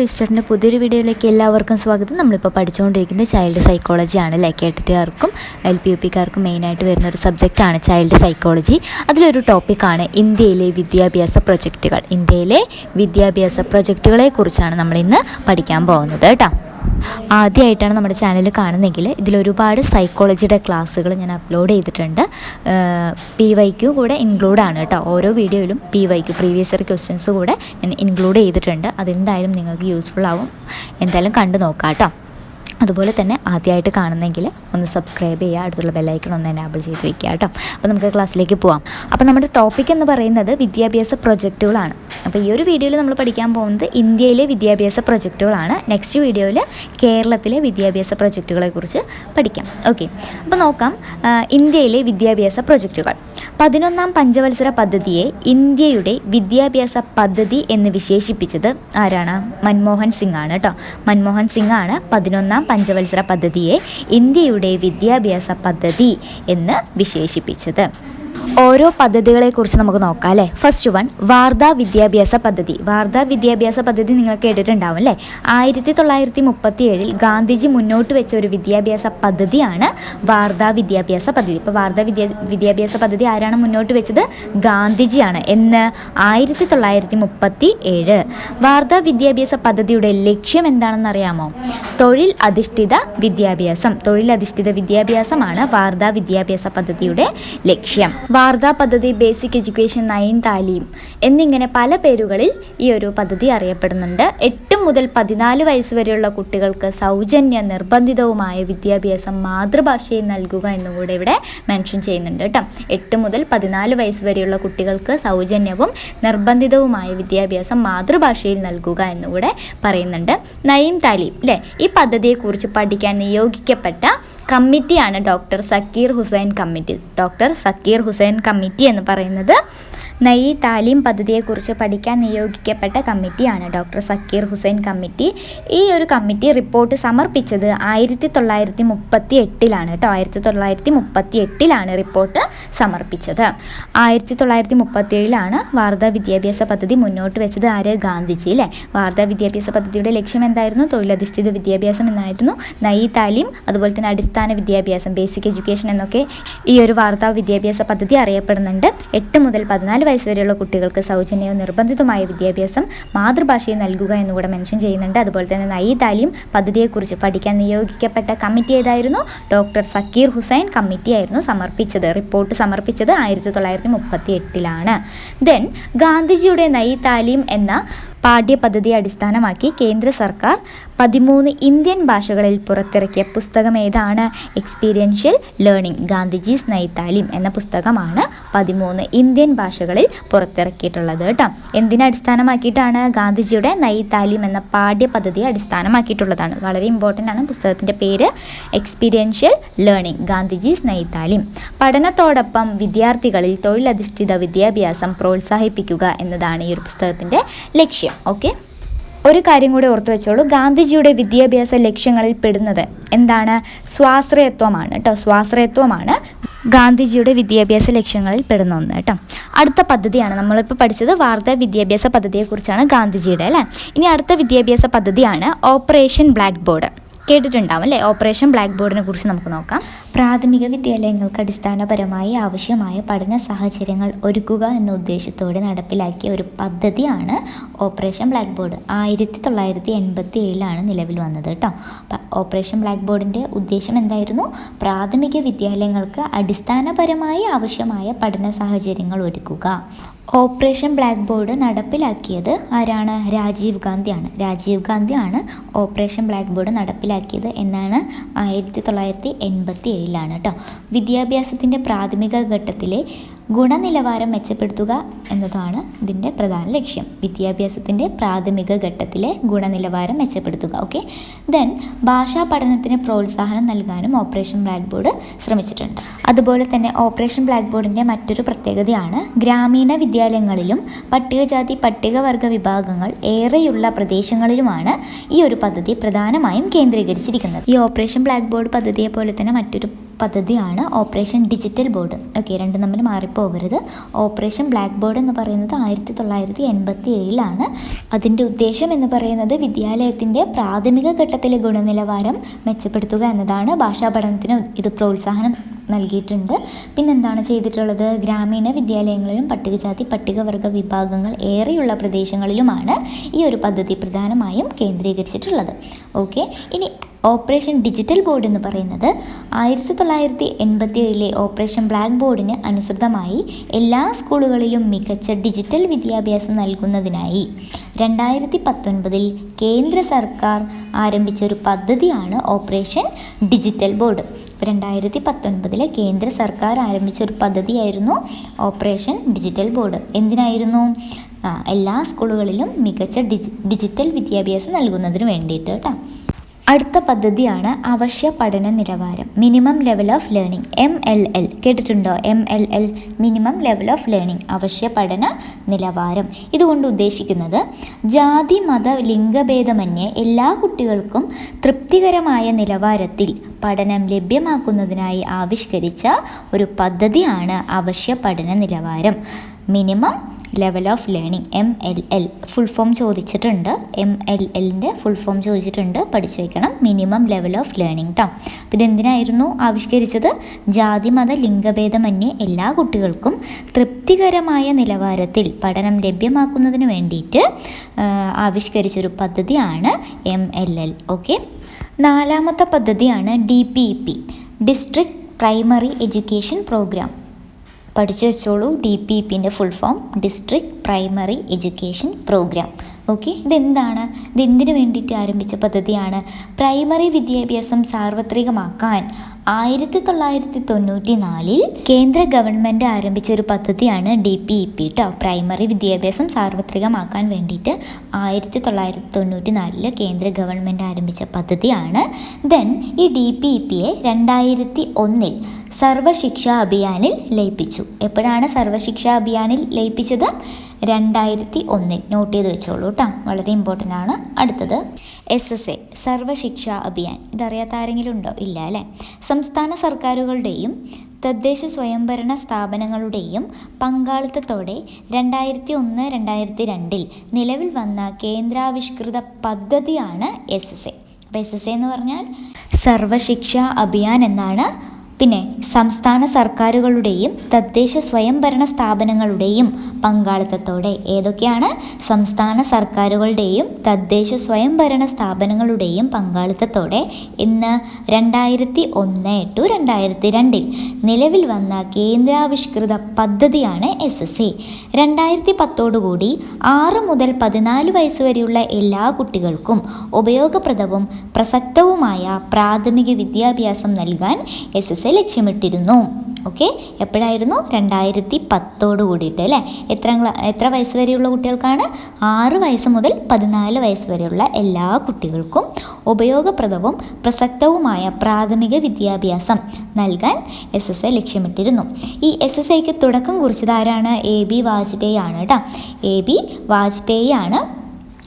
റീസ്റ്ററിന്റെ പുതിയൊരു വീഡിയോയിലേക്ക് എല്ലാവർക്കും സ്വാഗതം. നമ്മളിപ്പോൾ പഠിച്ചുകൊണ്ടിരിക്കുന്നത് ചൈൽഡ് സൈക്കോളജി ആണ്. ലൈക്ക് കേട്ടിട്ടുകാർക്കും എൽ പി യു പിക്കാർക്കും മെയിനായിട്ട് വരുന്ന ഒരു സബ്ജക്റ്റാണ് ചൈൽഡ് സൈക്കോളജി അതിലൊരു ടോപ്പിക്കാണ് ഇന്ത്യയിലെ വിദ്യാഭ്യാസ പ്രൊജക്റ്റുകൾ ഇന്ത്യയിലെ വിദ്യാഭ്യാസ പ്രൊജക്റ്റുകളെ കുറിച്ചാണ് നമ്മളിന്ന് പഠിക്കാൻ പോകുന്നത് കേട്ടോ. ആദ്യമായിട്ടാണ് നമ്മുടെ ചാനൽ കാണുന്നതെങ്കിൽ ഇതിലൊരുപാട് സൈക്കോളജിയുടെ ക്ലാസ്സുകൾ ഞാൻ അപ്ലോഡ് ചെയ്തിട്ടുണ്ട്. പി വൈക്കു കൂടെ ഇൻക്ലൂഡ് ആണ് കേട്ടോ. ഓരോ വീഡിയോയിലും P Y Q previous year questions കൂടെ ഞാൻ ഇൻക്ലൂഡ് ചെയ്തിട്ടുണ്ട്. അതെന്തായാലും നിങ്ങൾക്ക് യൂസ്ഫുൾ ആവും. എന്തായാലും കണ്ടു നോക്കാം കേട്ടോ. അതുപോലെ തന്നെ ആദ്യമായിട്ട് കാണുന്നെങ്കിൽ ഒന്ന് സബ്സ്ക്രൈബ് ചെയ്യുക അടുത്തുള്ള ബെല്ലൈക്കൺ ഒന്ന് എനാബിൾ ചെയ്ത് വെക്കുക കേട്ടോ. അപ്പോൾ നമുക്ക് ക്ലാസ്സിലേക്ക് പോവാം. അപ്പോൾ നമ്മുടെ ടോപ്പിക് എന്ന് പറയുന്നത് വിദ്യാഭ്യാസ പ്രൊജക്റ്റുകളാണ് അപ്പോൾ ഈ ഒരു വീഡിയോയിൽ നമ്മൾ പഠിക്കാൻ പോകുന്നത് ഇന്ത്യയിലെ വിദ്യാഭ്യാസ പ്രൊജക്റ്റുകളാണ് നെക്സ്റ്റ് വീഡിയോയിൽ കേരളത്തിലെ വിദ്യാഭ്യാസ പ്രൊജക്റ്റുകളെക്കുറിച്ച് പഠിക്കാം. ഓക്കെ അപ്പോൾ നോക്കാം ഇന്ത്യയിലെ വിദ്യാഭ്യാസ പ്രൊജക്റ്റുകൾ പതിനൊന്നാം പഞ്ചവത്സര പദ്ധതിയെ ഇന്ത്യയുടെ വിദ്യാഭ്യാസ പദ്ധതി എന്ന് വിശേഷിപ്പിച്ചത് ആരാണ്? മൻമോഹൻ സിംഗ് ആണ് കേട്ടോ മൻമോഹൻ സിംഗ് ആണ് പതിനൊന്നാം പഞ്ചവത്സര പദ്ധതിയെ ഇന്ത്യയുടെ വിദ്യാഭ്യാസ പദ്ധതി എന്ന് വിശേഷിപ്പിച്ചത്. ഓരോ പദ്ധതികളെക്കുറിച്ച് നമുക്ക് നോക്കാം അല്ലേ? ഫസ്റ്റ് വൺ വാർധാ വിദ്യാഭ്യാസ പദ്ധതി. വാർധാ വിദ്യാഭ്യാസ പദ്ധതി നിങ്ങൾ കേട്ടിട്ടുണ്ടാവും അല്ലേ? ആയിരത്തി തൊള്ളായിരത്തി മുപ്പത്തി ഏഴിൽ ഗാന്ധിജി മുന്നോട്ട് വെച്ച ഒരു വിദ്യാഭ്യാസ പദ്ധതിയാണ് വാർധാ വിദ്യാഭ്യാസ പദ്ധതി. ഇപ്പോൾ വാർധാ വിദ്യാ വിദ്യാഭ്യാസ പദ്ധതി ആരാണ് മുന്നോട്ട് വെച്ചത്? ഗാന്ധിജിയാണ്. എന്ന് ആയിരത്തി തൊള്ളായിരത്തി മുപ്പത്തി ഏഴ് വാർധാ വിദ്യാഭ്യാസ പദ്ധതിയുടെ ലക്ഷ്യം എന്താണെന്ന് അറിയാമോ തൊഴിൽ അധിഷ്ഠിത വിദ്യാഭ്യാസം. തൊഴിൽ അധിഷ്ഠിത വിദ്യാഭ്യാസമാണ് വാർധാ വിദ്യാഭ്യാസ പദ്ധതിയുടെ ലക്ഷ്യം. വാർധാ പദ്ധതി ബേസിക് എഡ്യൂക്കേഷൻ നയൻ താലീം എന്നിങ്ങനെ പല പേരുകളിൽ ഈ ഒരു പദ്ധതി അറിയപ്പെടുന്നുണ്ട്. എട്ട് മുതൽ പതിനാല് വയസ്സ് വരെയുള്ള കുട്ടികൾക്ക് സൗജന്യ നിർബന്ധിതവുമായ വിദ്യാഭ്യാസം മാതൃഭാഷയിൽ നൽകുക എന്നും കൂടെ ഇവിടെ മെൻഷൻ ചെയ്യുന്നുണ്ട് കേട്ടോ. എട്ട് മുതൽ പതിനാല് വയസ്സ് വരെയുള്ള കുട്ടികൾക്ക് സൗജന്യവും നിർബന്ധിതവുമായ വിദ്യാഭ്യാസം മാതൃഭാഷയിൽ നൽകുക എന്നുകൂടെ പറയുന്നുണ്ട്. നയീം താലീം അല്ലേ ഈ പദ്ധതിയെക്കുറിച്ച് പഠിക്കാൻ നിയോഗിക്കപ്പെട്ട കമ്മിറ്റിയാണ് doctor Zakir Husain committee. Doctor Zakir Husain committee എന്ന് പറയുന്നത് നയി താലീം പദ്ധതിയെക്കുറിച്ച് പഠിക്കാൻ നിയോഗിക്കപ്പെട്ട കമ്മിറ്റിയാണ് ഡോക്ടർ സക്കീർ ഹുസൈൻ കമ്മിറ്റി. ഈ ഒരു കമ്മിറ്റി റിപ്പോർട്ട് സമർപ്പിച്ചത് ആയിരത്തി തൊള്ളായിരത്തി മുപ്പത്തി എട്ടിലാണ് കേട്ടോ ആയിരത്തി തൊള്ളായിരത്തി മുപ്പത്തി എട്ടിലാണ് റിപ്പോർട്ട് സമർപ്പിച്ചത്. ആയിരത്തി തൊള്ളായിരത്തി മുപ്പത്തി ഏഴിലാണ് വാർത്താ വിദ്യാഭ്യാസ പദ്ധതി മുന്നോട്ട് വെച്ചത് ആര്? ഗാന്ധിജി അല്ലേ വാർത്താ വിദ്യാഭ്യാസ പദ്ധതിയുടെ ലക്ഷ്യം എന്തായിരുന്നു? തൊഴിലധിഷ്ഠിത വിദ്യാഭ്യാസം എന്നായിരുന്നു. നയി താലീം അതുപോലെ തന്നെ അടിസ്ഥാന വിദ്യാഭ്യാസം ബേസിക് എഡ്യൂക്കേഷൻ എന്നൊക്കെ ഈ ഒരു വാർത്താ വിദ്യാഭ്യാസ പദ്ധതി അറിയപ്പെടുന്നുണ്ട്. എട്ട് മുതൽ പതിനാല് വയസ്സ് വരെയുള്ള കുട്ടികൾക്ക് സൗജന്യവും നിർബന്ധിതമായ വിദ്യാഭ്യാസം മാതൃഭാഷയിൽ നൽകുക എന്നുകൂടെ മെൻഷൻ ചെയ്യുന്നുണ്ട്. അതുപോലെ തന്നെ നയി താലീം പദ്ധതിയെക്കുറിച്ച് പഠിക്കാൻ നിയോഗിക്കപ്പെട്ട കമ്മിറ്റി ഏതായിരുന്നു? ഡോക്ടർ സക്കീർ ഹുസൈൻ കമ്മിറ്റി ആയിരുന്നു സമർപ്പിച്ചത്. റിപ്പോർട്ട് സമർപ്പിച്ചത് ആയിരത്തി തൊള്ളായിരത്തി മുപ്പത്തി എട്ടിലാണ് ദെൻ ഗാന്ധിജിയുടെ നയി താലീം എന്ന പാഠ്യപദ്ധതിയെ അടിസ്ഥാനമാക്കി കേന്ദ്ര സർക്കാർ പതിമൂന്ന് ഇന്ത്യൻ ഭാഷകളിൽ പുറത്തിറക്കിയ പുസ്തകം ഏതാണ്? എക്സ്പീരിയൻഷ്യൽ ലേണിംഗ് ഗാന്ധിജീസ് നൈതാലിം എന്ന പുസ്തകമാണ് പതിമൂന്ന് ഇന്ത്യൻ ഭാഷകളിൽ പുറത്തിറക്കിയിട്ടുള്ളത് കേട്ടോ. എന്തിനെ അടിസ്ഥാനമാക്കിയിട്ടാണ് ഗാന്ധിജിയുടെ നൈതാലിം എന്ന പാഠ്യപദ്ധതിയെ അടിസ്ഥാനമാക്കിയിട്ടുള്ളതാണ്? വളരെ ഇമ്പോർട്ടന്റ് ആണ് പുസ്തകത്തിന്റെ പേര്. എക്സ്പീരിയൻഷ്യൽ ലേണിംഗ് ഗാന്ധിജീസ് നൈതാലിം പഠനത്തോടൊപ്പം വിദ്യാർത്ഥികളിൽ തൊഴിലധിഷ്ഠിത വിദ്യാഭ്യാസം പ്രോത്സാഹിപ്പിക്കുക എന്നതാണ് ഈ ഒരു പുസ്തകത്തിന്റെ ലക്ഷ്യം. ഓക്കെ ഒരു കാര്യം കൂടി ഓർത്തു വെച്ചോളൂ. ഗാന്ധിജിയുടെ വിദ്യാഭ്യാസ ലക്ഷ്യങ്ങളിൽ പെടുന്നത് എന്താണ്? സ്വാശ്രയത്വമാണ് കേട്ടോ സ്വാശ്രയത്വമാണ് ഗാന്ധിജിയുടെ വിദ്യാഭ്യാസ ലക്ഷ്യങ്ങളിൽ പെടുന്ന ഒന്ന് കേട്ടോ അടുത്ത പദ്ധതിയാണ് നമ്മളിപ്പോൾ പഠിച്ചത് വാർത്താ വിദ്യാഭ്യാസ പദ്ധതിയെക്കുറിച്ചാണ് ഗാന്ധിജിയുടെ അല്ലേ? ഇനി അടുത്ത വിദ്യാഭ്യാസ പദ്ധതിയാണ് ഓപ്പറേഷൻ ബ്ലാക്ക് ബോർഡ്. കേട്ടിട്ടുണ്ടാവും അല്ലേ? ഓപ്പറേഷൻ ബ്ലാക്ക് ബോർഡിനെ കുറിച്ച് നമുക്ക് നോക്കാം. പ്രാഥമിക വിദ്യാലയങ്ങൾക്ക് അടിസ്ഥാനപരമായി ആവശ്യമായ പഠന സാഹചര്യങ്ങൾ ഒരുക്കുക എന്ന ഉദ്ദേശത്തോടെ നടപ്പിലാക്കിയ ഒരു പദ്ധതിയാണ് ഓപ്പറേഷൻ ബ്ലാക്ക് ബോർഡ് ആയിരത്തി തൊള്ളായിരത്തി എൺപത്തി ഏഴിലാണ് നിലവിൽ വന്നത് കേട്ടോ. ഓപ്പറേഷൻ ബ്ലാക്ക് ബോർഡിന്റെ ഉദ്ദേശം എന്തായിരുന്നു? പ്രാഥമിക വിദ്യാലയങ്ങൾക്ക് അടിസ്ഥാനപരമായി ആവശ്യമായ പഠന സാഹചര്യങ്ങൾ ഒരുക്കുക. ഓപ്പറേഷൻ ബ്ലാക്ക് ബോർഡ് നടപ്പിലാക്കിയത് ആരാണ്? രാജീവ് ഗാന്ധിയാണ്. രാജീവ് ഗാന്ധിയാണ് ഓപ്പറേഷൻ ബ്ലാക്ക് ബോർഡ് നടപ്പിലാക്കിയത് എന്നാണ് ആയിരത്തി തൊള്ളായിരത്തി എൺപത്തി ഏഴിലാണ് കേട്ടോ വിദ്യാഭ്യാസത്തിന്റെ പ്രാഥമിക ഘട്ടത്തിലെ ഗുണനിലവാരം മെച്ചപ്പെടുത്തുക എന്നതാണ് ഇതിന്റെ പ്രധാന ലക്ഷ്യം. വിദ്യാഭ്യാസത്തിന്റെ പ്രാഥമിക ഘട്ടത്തിലെ ഗുണനിലവാരം മെച്ചപ്പെടുത്തുക ഓക്കെ ദെൻ ഭാഷാ പഠനത്തിന് പ്രോത്സാഹനം നൽകാനും ഓപ്പറേഷൻ ബ്ലാക്ക് ബോർഡ് ശ്രമിച്ചിട്ടുണ്ട്. അതുപോലെ തന്നെ ഓപ്പറേഷൻ ബ്ലാക്ക് ബോർഡിന്റെ മറ്റൊരു പ്രത്യേകതയാണ് ഗ്രാമീണ വിദ്യാലയങ്ങളിലും പട്ടികജാതി പട്ടികവർഗ വിഭാഗങ്ങൾ ഏറെയുള്ള പ്രദേശങ്ങളിലുമാണ് ഈ ഒരു പദ്ധതി പ്രധാനമായും കേന്ദ്രീകരിച്ചിരിക്കുന്നത്. ഈ ഓപ്പറേഷൻ ബ്ലാക്ക് ബോർഡ് പദ്ധതിയെ പോലെ തന്നെ മറ്റൊരു പദ്ധതിയാണ് ഓപ്പറേഷൻ ഡിജിറ്റൽ ബോർഡ്. ഓക്കെ രണ്ടും തമ്മിൽ മാറിപ്പോകരുത്. ഓപ്പറേഷൻ ബ്ലാക്ക് ബോർഡ് എന്ന് പറയുന്നത് ആയിരത്തി തൊള്ളായിരത്തി എൺപത്തി ഏഴിലാണ് അതിന്റെ ഉദ്ദേശം എന്ന് പറയുന്നത് വിദ്യാലയത്തിന്റെ പ്രാഥമിക ഘട്ടത്തിലെ ഗുണനിലവാരം മെച്ചപ്പെടുത്തുക എന്നതാണ്. ഭാഷാ പഠനത്തിന് ഇത് പ്രോത്സാഹനം നൽകിയിട്ടുണ്ട്. പിന്നെന്താണ് ചെയ്തിട്ടുള്ളത്? ഗ്രാമീണ വിദ്യാലയങ്ങളിലും പട്ടികജാതി പട്ടികവർഗ വിഭാഗങ്ങൾ ഏറെയുള്ള പ്രദേശങ്ങളിലുമാണ് ഈ ഒരു പദ്ധതി പ്രധാനമായും കേന്ദ്രീകരിച്ചിട്ടുള്ളത്. ഓക്കെ ഇനി ഓപ്പറേഷൻ ഡിജിറ്റൽ ബോർഡ് എന്ന് പറയുന്നത് ആയിരത്തി തൊള്ളായിരത്തി എൺപത്തി ഏഴിലെ ഓപ്പറേഷൻ ബ്ലാക്ക് ബോർഡിന് അനുസൃതമായി എല്ലാ സ്കൂളുകളിലും മികച്ച ഡിജിറ്റൽ വിദ്യാഭ്യാസം നൽകുന്നതിനായി രണ്ടായിരത്തി പത്തൊൻപതിൽ കേന്ദ്ര സർക്കാർ ആരംഭിച്ച ഒരു പദ്ധതിയാണ് ഓപ്പറേഷൻ ഡിജിറ്റൽ ബോർഡ്. രണ്ടായിരത്തി പത്തൊൻപതിലെ കേന്ദ്ര സർക്കാർ ആരംഭിച്ച ഒരു പദ്ധതിയായിരുന്നു ഓപ്പറേഷൻ ഡിജിറ്റൽ ബോർഡ്. എന്തിനായിരുന്നു? എല്ലാ സ്കൂളുകളിലും മികച്ച ഡിജി ഡിജിറ്റൽ വിദ്യാഭ്യാസം നൽകുന്നതിന് വേണ്ടിയിട്ട് കേട്ടോ അടുത്ത പദ്ധതിയാണ് അവശ്യ പഠന നിലവാരം. Minimum level of learning M L L കേട്ടിട്ടുണ്ടോ? M L L minimum level of learning അവശ്യ പഠന നിലവാരം. ഇതുകൊണ്ട് ഉദ്ദേശിക്കുന്നത് ജാതി മത ലിംഗഭേദമന്യേ എല്ലാ കുട്ടികൾക്കും തൃപ്തികരമായ നിലവാരത്തിൽ പഠനം ലഭ്യമാക്കുന്നതിനായി ആവിഷ്കരിച്ച ഒരു പദ്ധതിയാണ് അവശ്യ പഠന നിലവാരം. Minimum level of learning M L L full form ചോദിച്ചിട്ടുണ്ട്. എം എൽ എല്ലിന്റെ ഫുൾ ഫോം ചോദിച്ചിട്ടുണ്ട്. പഠിച്ചു വയ്ക്കണം മിനിമം ലെവൽ ഓഫ് ലേണിംഗ് കേട്ടോ അപ്പോൾ ഇതെന്തിനായിരുന്നു ആവിഷ്കരിച്ചത്? ജാതി മത ലിംഗഭേദമന്യേ എല്ലാ കുട്ടികൾക്കും തൃപ്തികരമായ നിലവാരത്തിൽ പഠനം ലഭ്യമാക്കുന്നതിന് വേണ്ടിയിട്ട് ആവിഷ്കരിച്ചൊരു പദ്ധതിയാണ് എം എൽ എൽ ഓക്കെ നാലാമത്തെ പദ്ധതിയാണ് D P P district primary education programme പഠിച്ചു വെച്ചോളൂ. ഡി പി പിന്റെ full form district primary education programme okay? ഇതെന്താണ്? ഇതെന്തിനു വേണ്ടിയിട്ട് ആരംഭിച്ച പദ്ധതിയാണ്? പ്രൈമറി വിദ്യാഭ്യാസം സാർവത്രികമാക്കാൻ ആയിരത്തി തൊള്ളായിരത്തി തൊണ്ണൂറ്റി നാലിൽ കേന്ദ്ര ഗവൺമെന്റ് ആരംഭിച്ച ഒരു പദ്ധതിയാണ് ഡി പി ഇ പി കേട്ടോ പ്രൈമറി വിദ്യാഭ്യാസം സാർവത്രികമാക്കാൻ വേണ്ടിയിട്ട് ആയിരത്തി തൊള്ളായിരത്തി തൊണ്ണൂറ്റി നാലിൽ കേന്ദ്ര ഗവൺമെന്റ് ആരംഭിച്ച പദ്ധതിയാണ്. ദെൻ ഈ ഡി പി ഇ പിയെ രണ്ടായിരത്തി ഒന്നിൽ സർവശിക്ഷാ അഭിയാനിൽ ലയിപ്പിച്ചു. എപ്പോഴാണ് സർവശിക്ഷാ അഭിയാനിൽ ലയിപ്പിച്ചത്? രണ്ടായിരത്തി ഒന്നിൽ നോട്ട് ചെയ്ത് വെച്ചോളൂ കേട്ടോ വളരെ ഇമ്പോർട്ടന്റ് ആണ്. അടുത്തത് S S A Sarvashiksha Abhiyan. ഇതറിയാത്ത ആരെങ്കിലും ഉണ്ടോ? ഇല്ല അല്ലേ? സംസ്ഥാന സർക്കാരുകളുടെയും തദ്ദേശ സ്വയംഭരണ സ്ഥാപനങ്ങളുടെയും പങ്കാളിത്തത്തോടെ രണ്ടായിരത്തി ഒന്ന് രണ്ടായിരത്തി രണ്ടിൽ നിലവിൽ വന്ന കേന്ദ്രാവിഷ്കൃത പദ്ധതിയാണ് എസ് എസ് എ അപ്പോൾ എസ് എസ് എ എന്ന് പറഞ്ഞാൽ സർവശിക്ഷാ അഭിയാൻ എന്നാണ് പിന്നെ സംസ്ഥാന സർക്കാരുകളുടെയും തദ്ദേശ സ്വയംഭരണ സ്ഥാപനങ്ങളുടെയും പങ്കാളിത്തത്തോടെ ഏതൊക്കെയാണ് സംസ്ഥാന സർക്കാരുകളുടെയും തദ്ദേശ സ്വയംഭരണ സ്ഥാപനങ്ങളുടെയും പങ്കാളിത്തത്തോടെ ഇന്ന് രണ്ടായിരത്തി ഒന്ന് ടു രണ്ടായിരത്തി രണ്ടിൽ നിലവിൽ വന്ന കേന്ദ്രാവിഷ്കൃത പദ്ധതിയാണ് എസ് എസ് എ. രണ്ടായിരത്തി പത്തോടുകൂടി ആറ് മുതൽ പതിനാല് വയസ്സ് വരെയുള്ള എല്ലാ കുട്ടികൾക്കും ഉപയോഗപ്രദവും പ്രസക്തവുമായ പ്രാഥമിക വിദ്യാഭ്യാസം നൽകാൻ എസ് എസ് ലക്ഷ്യമിട്ടിരുന്നു. ഓക്കെ എപ്പോഴായിരുന്നു? രണ്ടായിരത്തി പത്തോട് കൂടിയിട്ട് അല്ലേ? എത്ര എത്ര വയസ്സ് വരെയുള്ള കുട്ടികൾക്കാണ്? ആറ് വയസ്സ് മുതൽ പതിനാല് വയസ്സ് വരെയുള്ള എല്ലാ കുട്ടികൾക്കും ഉപയോഗപ്രദവും പ്രസക്തവുമായ പ്രാഥമിക വിദ്യാഭ്യാസം നൽകാൻ എസ് എസ് ഐ ലക്ഷ്യമിട്ടിരുന്നു. ഈ എസ് എസ് ഐക്ക് തുടക്കം കുറിച്ചത് ആരാണ്? എ ബി വാജ്പേയി ആണ് കേട്ടോ എ ബി വാജ്പേയി ആണ്.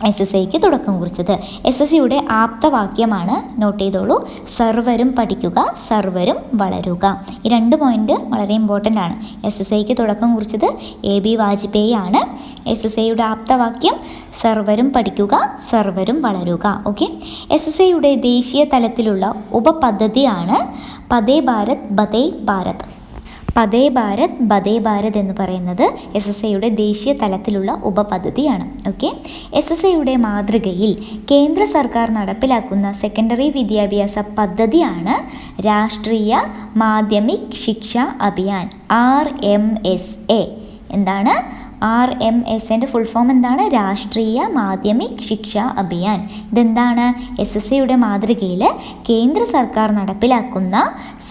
എസ് എസ് ഐക്ക് തുടക്കം കുറിച്ചത്. എസ് എസ് സിയുടെ ആപ്തവാക്യമാണ് നോട്ട് ചെയ്തോളൂ. സർവരും പഠിക്കുക സർവരും വളരുക. ഈ രണ്ട് പോയിന്റ് വളരെ ഇമ്പോർട്ടന്റ് ആണ്. എസ് എസ് ഐക്ക് തുടക്കം കുറിച്ചത് എ ബി വാജ്പേയി ആണ് എസ് എസ് ഐയുടെ ആപ്തവാക്യം സർവരും പഠിക്കുക സർവരും വളരുക. ഓക്കെ എസ് എസ് ഐയുടെ ദേശീയ തലത്തിലുള്ള ഉപപദ്ധതിയാണ് പതേ ഭാരത് ബതേ ഭാരത്. പതേ ഭാരത് ബതേ ഭാരത് എന്ന് പറയുന്നത് എസ് എസ് എയുടെ ദേശീയ തലത്തിലുള്ള ഉപപദ്ധതിയാണ്. ഓക്കെ എസ് എസ് എയുടെ മാതൃകയിൽ കേന്ദ്ര സർക്കാർ നടപ്പിലാക്കുന്ന സെക്കൻഡറി വിദ്യാഭ്യാസ പദ്ധതിയാണ് Rashtriya Madhyamik Shiksha Abhiyan R M S A എന്താണ്? ആർ എം എസ് എന്റെ ഫുൾ ഫോം എന്താണ്? രാഷ്ട്രീയ മാധ്യമിക് ശിക്ഷ അഭിയാൻ. ഇതെന്താണ്? എസ് എസ് എയുടെ മാതൃകയിൽ കേന്ദ്ര സർക്കാർ നടപ്പിലാക്കുന്ന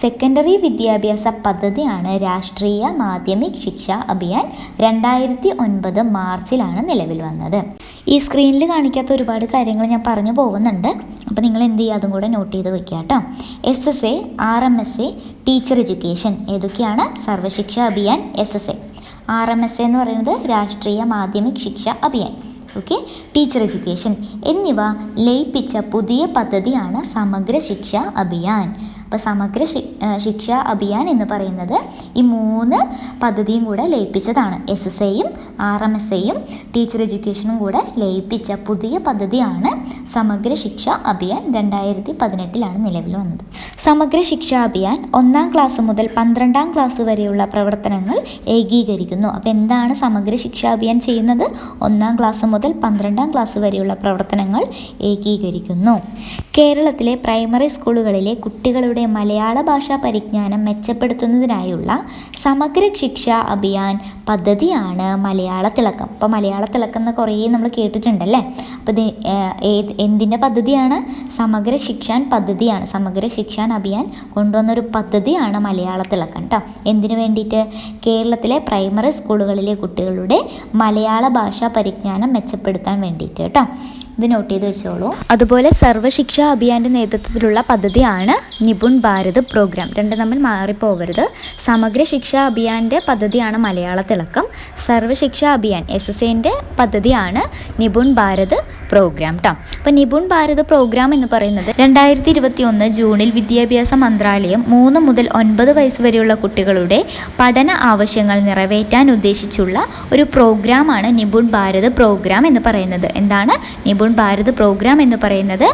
സെക്കൻഡറി വിദ്യാഭ്യാസ പദ്ധതിയാണ് രാഷ്ട്രീയ മാധ്യമിക് ശിക്ഷ അഭിയാൻ രണ്ടായിരത്തി ഒൻപത് മാർച്ചിലാണ് നിലവിൽ വന്നത്. ഈ സ്ക്രീനിൽ കാണിക്കാത്ത ഒരുപാട് കാര്യങ്ങൾ ഞാൻ പറഞ്ഞു പോകുന്നുണ്ട്. അപ്പോൾ നിങ്ങൾ എന്ത് ചെയ്യുക? അതും കൂടെ നോട്ട് ചെയ്ത് വെക്കുക കേട്ടോ. S S A R M S A teacher education ഏതൊക്കെയാണ്? Sarvashiksha Abhiyan S S A R M S എന്ന് പറയുന്നത് രാഷ്ട്രീയ Madhyamik Shiksha Abhiyan. Okay teacher education എന്നിവ ലയിപ്പിച്ച പുതിയ പദ്ധതിയാണ് സമഗ്ര ശിക്ഷ അഭിയാൻ. അപ്പോൾ സമഗ്ര ശിക്ഷാ അഭിയാൻ എന്ന് പറയുന്നത് ഈ മൂന്ന് പദ്ധതിയും കൂടെ ലയിപ്പിച്ചതാണ്. എസ് എസ് എയും ആർ എം എസ് എയും ടീച്ചർ എഡ്യൂക്കേഷനും കൂടെ ലയിപ്പിച്ച പുതിയ പദ്ധതിയാണ് സമഗ്ര ശിക്ഷ അഭിയാൻ രണ്ടായിരത്തി പതിനെട്ടിലാണ് നിലവിൽ വന്നത്. സമഗ്ര ശിക്ഷ അഭിയാൻ ഒന്നാം ക്ലാസ് മുതൽ പന്ത്രണ്ടാം ക്ലാസ് വരെയുള്ള പ്രവർത്തനങ്ങൾ ഏകീകരിക്കുന്നു. അപ്പോൾ എന്താണ് സമഗ്ര ശിക്ഷ അഭിയാൻ ചെയ്യുന്നത്? ഒന്നാം ക്ലാസ് മുതൽ പന്ത്രണ്ടാം ക്ലാസ് വരെയുള്ള പ്രവർത്തനങ്ങൾ ഏകീകരിക്കുന്നു. കേരളത്തിലെ പ്രൈമറി സ്കൂളുകളിലെ കുട്ടികളുടെ മലയാള ഭാഷാ പരിജ്ഞാനം മെച്ചപ്പെടുത്തുന്നതിനായുള്ള സമഗ്ര ശിക്ഷ അഭിയാൻ പദ്ധതിയാണ് മലയാള തിളക്കം. അപ്പോൾ മലയാള തിളക്കം എന്ന് കുറേ നമ്മൾ കേട്ടിട്ടുണ്ടല്ലേ? അപ്പോൾ ഇത് ഏത് എന്തിന്റെ പദ്ധതിയാണ്? സമഗ്ര ശിക്ഷാൻ പദ്ധതിയാണ്. സമഗ്ര ശിക്ഷാൻ അഭിയാൻ കൊണ്ടുവന്നൊരു പദ്ധതിയാണ് മലയാള തിളക്കം കേട്ടോ എന്തിനു വേണ്ടിയിട്ട്? കേരളത്തിലെ പ്രൈമറി സ്കൂളുകളിലെ കുട്ടികളുടെ മലയാള ഭാഷാ പരിജ്ഞാനം മെച്ചപ്പെടുത്താൻ വേണ്ടിയിട്ട് കേട്ടോ ഇത് നോട്ട് ചെയ്ത് വെച്ചോളൂ. അതുപോലെ സർവശിക്ഷാ അഭിയാന്റെ നേതൃത്വത്തിലുള്ള പദ്ധതിയാണ് നിപുൺ ഭാരത് പ്രോഗ്രാം രണ്ടും തമ്മിൽ മാറിപ്പോകരുത്. സമഗ്ര ശിക്ഷാ അഭിയാന്റെ പദ്ധതിയാണ് മലയാള തിളക്കം. സർവശിക്ഷാ അഭിയാൻ എസ് എസ് എന്റെ പദ്ധതിയാണ് നിപുൺ ഭാരത് പ്രോഗ്രാം കേട്ടോ അപ്പോൾ നിപുൺ ഭാരത് പ്രോഗ്രാം എന്ന് പറയുന്നത് രണ്ടായിരത്തി ഇരുപത്തി ഒന്ന് ജൂണിൽ വിദ്യാഭ്യാസ മന്ത്രാലയം മൂന്ന് മുതൽ ഒൻപത് വയസ്സ് വരെയുള്ള കുട്ടികളുടെ പഠന ആവശ്യങ്ങൾ നിറവേറ്റാൻ ഉദ്ദേശിച്ചുള്ള ഒരു പ്രോഗ്രാം ആണ് നിപുൺ ഭാരത് പ്രോഗ്രാം എന്ന് പറയുന്നത്. എന്താണ്? നിപുൺ ഭാരത് പ്രോഗ്രാം എന്ന് പറയുന്നത്